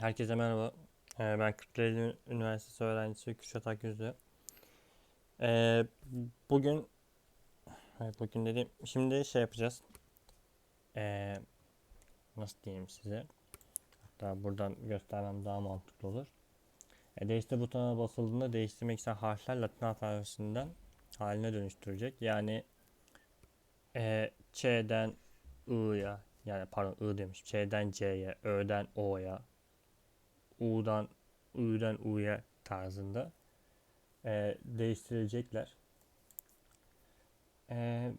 Herkese merhaba. Ee, ben Kırklareli Üniversitesi öğrencisi Kürşat Akgüzlü. Ee, bugün, bugün dediğim, şimdi şey yapacağız. Ee, nasıl diyeyim size? Hatta buradan göstermem daha mantıklı olur. E, değiştir butonuna basıldığında değiştirmek istenen harfler Latin alfabesinden haline dönüştürecek. Yani e, Ç'den I'ya, yani pardon I demiş. Ç'den C'ye, Ö'den O'ya, U'dan Ü'den U'ya tarzında e, değiştirilecekler. E,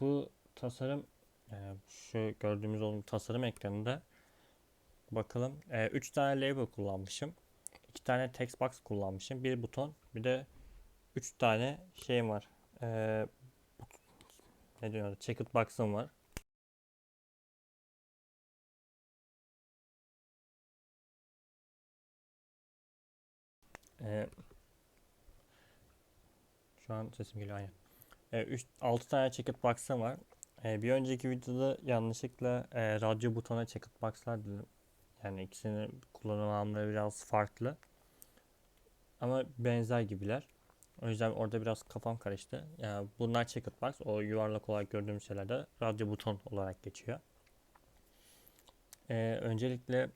bu tasarım yani şu gördüğümüz olan tasarım ekranında bakalım 3 tane label kullanmışım. 2 tane text box kullanmışım. Bir buton bir de 3 tane şeyim var. E, ne diyorlar? Checked box'ım var. E, Şu an sesim geliyor aynen. E, 3 6 tane checked box'ım var. E, bir önceki videoda yanlışlıkla e, radyo butona checked box'lar dedim. Yani ikisinin kullanım alanları biraz farklı. Ama benzer gibiler. O yüzden orada biraz kafam karıştı. Yani bunlar checked box. O yuvarlak olarak gördüğümüz şeyler de radyo buton olarak geçiyor. E, öncelikle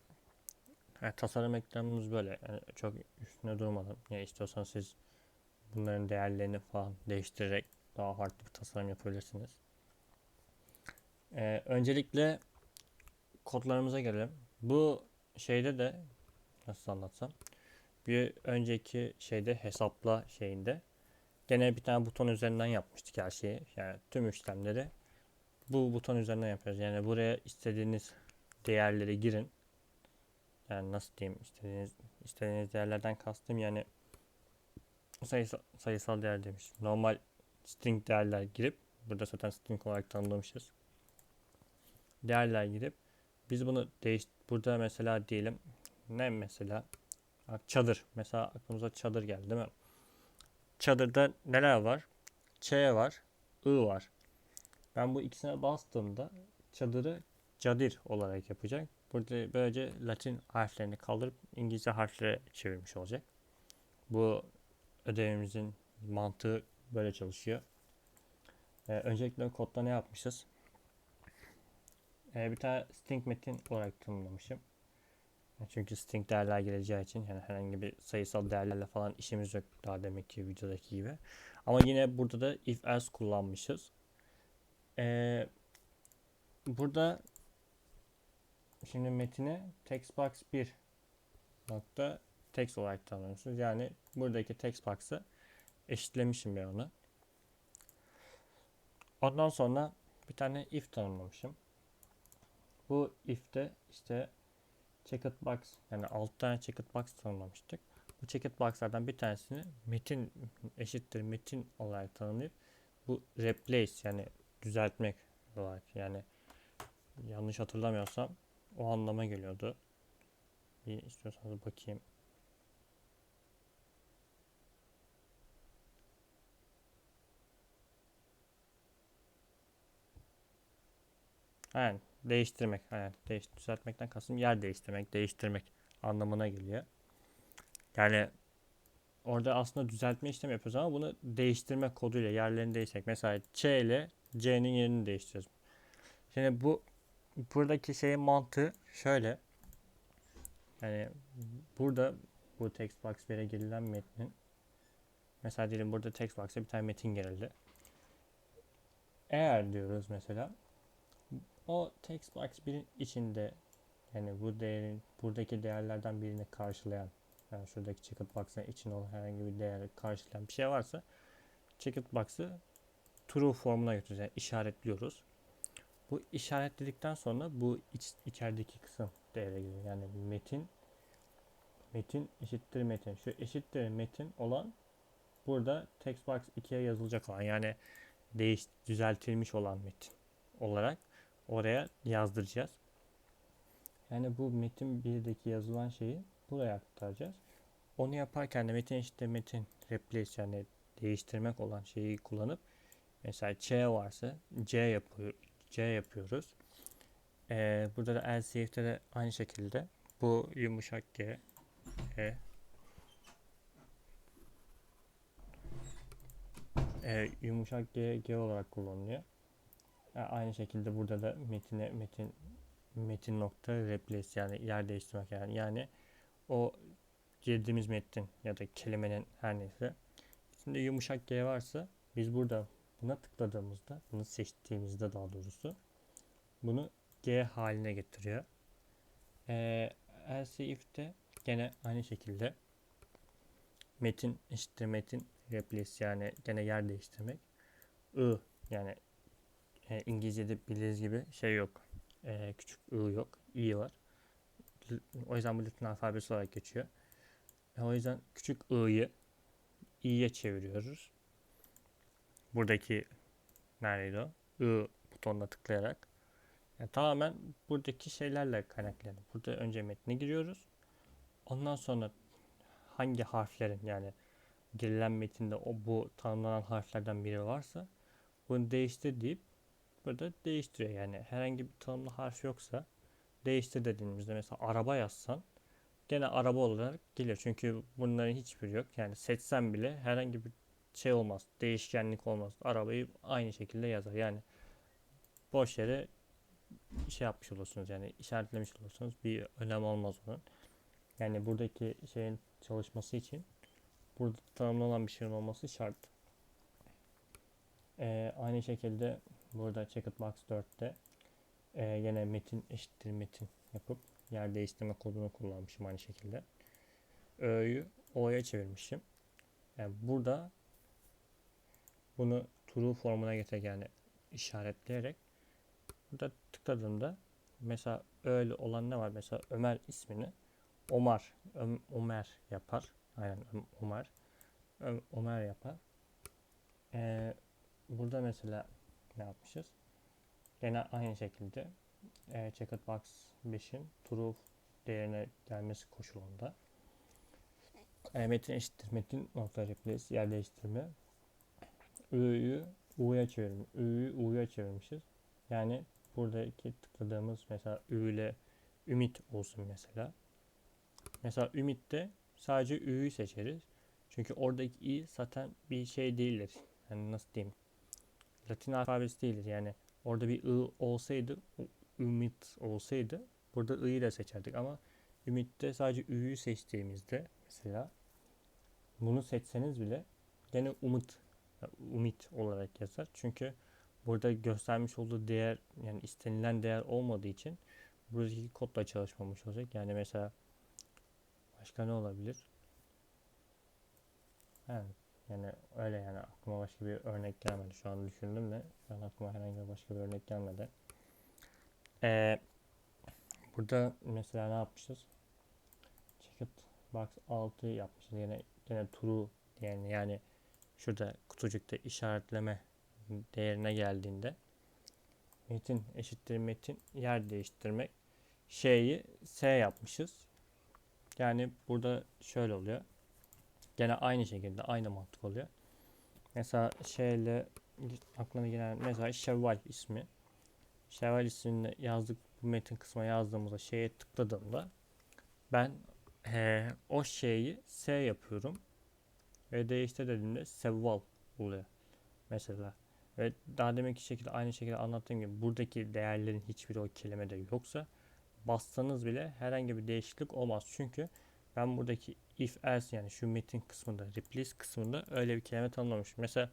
e, tasarım ekranımız böyle. Yani çok üstüne durmadım. Ya istiyorsanız siz bunların değerlerini falan değiştirerek daha farklı bir tasarım yapabilirsiniz. Ee, öncelikle kodlarımıza gelelim. Bu şeyde de nasıl anlatsam bir önceki şeyde hesapla şeyinde gene bir tane buton üzerinden yapmıştık her şeyi. Yani tüm işlemleri bu buton üzerinden yapıyoruz. Yani buraya istediğiniz değerleri girin. Yani nasıl diyeyim istediğiniz istediğiniz değerlerden kastım yani sayısal, sayısal değer demiş. Normal string değerler girip burada zaten string olarak tanımlamışız. Değerler girip biz bunu değiş burada mesela diyelim ne mesela çadır mesela aklımıza çadır geldi değil mi? Çadırda neler var? Ç var, I var. Ben bu ikisine bastığımda çadırı cadir olarak yapacak. Burada böylece Latin harflerini kaldırıp İngilizce harflere çevirmiş olacak. Bu ödevimizin mantığı böyle çalışıyor. Ee, öncelikle kodda ne yapmışız? Ee, bir tane string metin olarak tanımlamışım. Çünkü string değerler geleceği için yani herhangi bir sayısal değerlerle falan işimiz yok daha demek ki videodaki gibi. Ama yine burada da if else kullanmışız. Ee, burada şimdi metine textbox 1 nokta text olarak tanımlıyorsunuz. Yani buradaki text box'ı eşitlemişim ben onu. Ondan sonra bir tane if tanımlamışım. Bu if'te işte checked box yani 6 tane checked box tanımlamıştık. Bu checked box'lardan bir tanesini metin eşittir metin olarak tanımlayıp bu replace yani düzeltmek olarak yani yanlış hatırlamıyorsam o anlama geliyordu. Bir istiyorsanız bakayım. Yani değiştirmek. Yani değiş, düzeltmekten kastım yer değiştirmek, değiştirmek anlamına geliyor. Yani orada aslında düzeltme işlemi yapıyoruz ama bunu değiştirme koduyla yerlerini değiştirmek. Mesela Ç ile C'nin yerini değiştiriyoruz. Şimdi bu buradaki şeyin mantığı şöyle. Yani burada bu text box 1'e girilen metnin mesela diyelim burada text box'a bir tane metin girildi. Eğer diyoruz mesela o text box birin içinde yani bu değerin buradaki değerlerden birini karşılayan yani şuradaki checked box'ın içinde olan herhangi bir değeri karşılayan bir şey varsa checked box'ı true formuna götüreceğiz. Yani işaretliyoruz. Bu işaretledikten sonra bu iç, içerideki kısım değere giriyor. Yani metin metin eşittir metin. Şu eşittir metin olan burada text box 2'ye yazılacak olan yani değiş düzeltilmiş olan metin olarak oraya yazdıracağız. Yani bu metin 1'deki yazılan şeyi buraya aktaracağız. Onu yaparken de metin eşittir metin replace yani değiştirmek olan şeyi kullanıp mesela Ç varsa C yapıyor C yapıyoruz. Ee, burada da LCF'de de aynı şekilde Bu yumuşak G. E. E, yumuşak G, G olarak kullanılıyor. E, aynı şekilde burada da metine metin metin nokta replace yani yer değiştirmek yani yani o girdiğimiz metnin ya da kelimenin her neyse şimdi yumuşak G varsa biz burada buna tıkladığımızda bunu seçtiğimizde daha doğrusu bunu G haline getiriyor. Ee, else if de gene aynı şekilde metin eşittir metin replace yani gene yer değiştirmek. I yani e, İngilizce'de bildiğiniz gibi şey yok. E, küçük I yok. I var. O yüzden bu Latin alfabesi olarak geçiyor. E, o yüzden küçük I'yı i'ye çeviriyoruz. Buradaki neredeydi o? I butonuna tıklayarak. Yani tamamen buradaki şeylerle kaynaklanıyor. Burada önce metne giriyoruz. Ondan sonra hangi harflerin yani girilen metinde o bu tanımlanan harflerden biri varsa bunu değiştir deyip burada değiştiriyor. Yani herhangi bir tanımlı harf yoksa değiştir dediğimizde mesela araba yazsan gene araba olarak gelir. Çünkü bunların hiçbiri yok. Yani seçsen bile herhangi bir şey olmaz. Değişkenlik olmaz. Arabayı aynı şekilde yazar. Yani boş yere şey yapmış olursunuz yani işaretlemiş olursunuz. Bir önem olmaz onun. Yani buradaki şeyin çalışması için burada tanımlanan bir şeyin olması şart. Ee, aynı şekilde burada Checkerbox 4'te e, yine metin eşittir metin yapıp yer değiştirme kodunu kullanmışım aynı şekilde. Ö'yü O'ya çevirmişim. Yani burada bunu true formuna getir yani işaretleyerek burada tıkladığımda mesela öyle olan ne var? Mesela Ömer ismini Omar, Öm- Ömer yapar. Aynen Öm- Ömer. Öm- Ömer yapar. Ee, burada mesela ne yapmışız? Gene aynı şekilde e, Checkerbox 5'in true değerine gelmesi koşulunda e, metin eşittir metin nokta replace yer değiştirme Ü'yü U'ya çevirmiş. Ü'yü U'ya çevirmişiz. Yani buradaki tıkladığımız mesela Ü ile Ümit olsun mesela. Mesela Ümit'te sadece Ü'yü seçeriz. Çünkü oradaki i zaten bir şey değildir. Yani nasıl diyeyim? Latin alfabesi değildir. Yani orada bir i olsaydı, Ümit olsaydı burada i'yi de seçerdik ama Ümit'te sadece ü'yü seçtiğimizde mesela bunu seçseniz bile gene umut umit olarak yazar. Çünkü burada göstermiş olduğu değer yani istenilen değer olmadığı için buradaki kodla çalışmamış olacak. Yani mesela başka ne olabilir? Evet. Yani öyle yani aklıma başka bir örnek gelmedi. Şu an düşündüm de şu an aklıma herhangi bir başka bir örnek gelmedi. Ee, burada mesela ne yapmışız? Checked box 6 yapmışız. Yine yine true yani yani şurada kutucukta işaretleme değerine geldiğinde metin eşittir metin yer değiştirmek şeyi S yapmışız. Yani burada şöyle oluyor. Gene aynı şekilde aynı mantık oluyor. Mesela şeyle aklına gelen mesela Şevval ismi. Şevval ismini yazdık bu metin kısmına yazdığımızda şeye tıkladığımda ben he, o şeyi S yapıyorum ve değiştir dediğimde Sevval oluyor mesela. Ve daha demek ki şekilde aynı şekilde anlattığım gibi buradaki değerlerin hiçbiri o kelimede yoksa bassanız bile herhangi bir değişiklik olmaz. Çünkü ben buradaki if else yani şu metin kısmında replace kısmında öyle bir kelime tanımlamışım. Mesela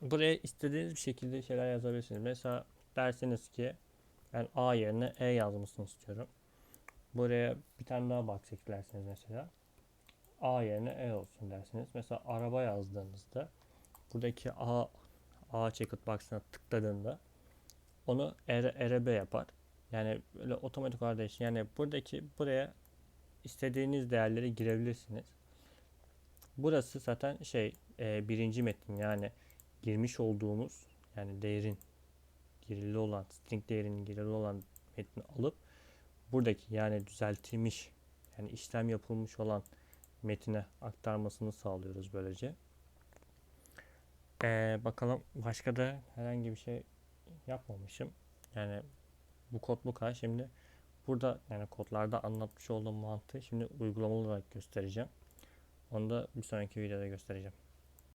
buraya istediğiniz bir şekilde şeyler yazabilirsiniz. Mesela dersiniz ki ben A yerine E yazmasını istiyorum. Buraya bir tane daha box eklersiniz mesela. A yerine E olsun dersiniz. Mesela araba yazdığınızda buradaki A A checked box'ına tıkladığında onu RB yapar. Yani böyle otomatik olarak değişir. Yani buradaki buraya istediğiniz değerleri girebilirsiniz. Burası zaten şey e, birinci metin yani girmiş olduğumuz yani değerin girili olan string değerinin girili olan metni alıp buradaki yani düzeltilmiş yani işlem yapılmış olan metine aktarmasını sağlıyoruz böylece. Ee, bakalım başka da herhangi bir şey yapmamışım. Yani bu kod bu kadar. Şimdi burada yani kodlarda anlatmış olduğum mantığı şimdi uygulamalı olarak göstereceğim. Onu da bir sonraki videoda göstereceğim.